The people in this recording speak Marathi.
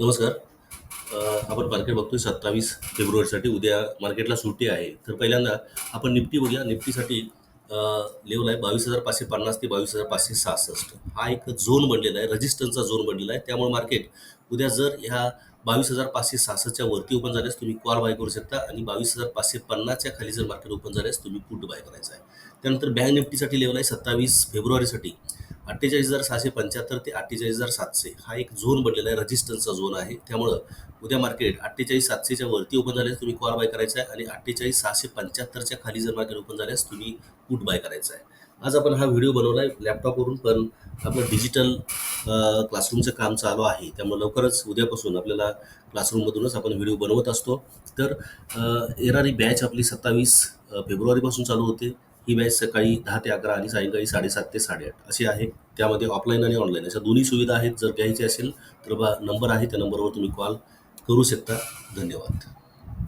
नमस्कार. आपण मार्केट बघतोय सत्तावीस फेब्रुवारीसाठी. उद्या मार्केटला सुट्टी आहे. तर पहिल्यांदा आपण निफ्टी बघूया. निफ्टीसाठी लेवल आहे बावीस हजार पाचशे पन्नास ते बावीस हजार पाचशे सहासष्ट. हा एक झोन बनलेला आहे. रजिस्टन्सचा झोन बनलेला आहे. त्यामुळे मार्केट उद्या जर ह्या बावीस हजार पाचशे सहासष्टच्या वरती ओपन झाल्यास तुम्ही कॉल बाय करू शकता आणि बावीस हजार पाचशे पन्नासच्या खाली जर मार्केट ओपन झाल्यास तुम्ही पुट बाय करायचा आहे. त्यानंतर बँक निफ्टीसाठी लेवल आहे सत्तावीस फेब्रुवारीसाठी. अठ्ठेचाळीस हजार सहाशे पंच्याहत्तर ते अठ्ठेचाळीस हजार सातशे हा एक झोन बनलेला आहे रजिस्टन्सचा झोन आहे. त्यामुळं उद्या मार्केट अठ्ठेचाळीस सातशेच्या वरती ओपन झाल्यास तुम्ही कॉल बाय करायचा आहे आणि अठ्ठेचाळीस सहाशे पंच्याहत्तरच्या खाली जर मार्केट ओपन झाल्यास तुम्ही कूट बाय करायचा आहे. आज आपण हा व्हिडिओ बनवला आहे लॅपटॉपवरून पण आपलं डिजिटल क्लासरूमचं काम चालू आहे. त्यामुळे लवकरच उद्यापासून आपल्याला क्लासरूममधूनच आपण व्हिडिओ बनवत असतो. तर येणारी बॅच आपली सत्तावीस फेब्रुवारीपासून चालू होते. ही बॅच सकाळी दहा ते अकरा आणि सायंकाळी साडेसात ते साडेआठ अशी आहे. त्यामध्ये ऑफलाईन आणि ऑनलाईन अशा दोन्ही सुविधा आहेत. जर घ्यायची असेल तर बा नंबर आहे. त्या नंबरवर तुम्ही कॉल करू शकता. धन्यवाद.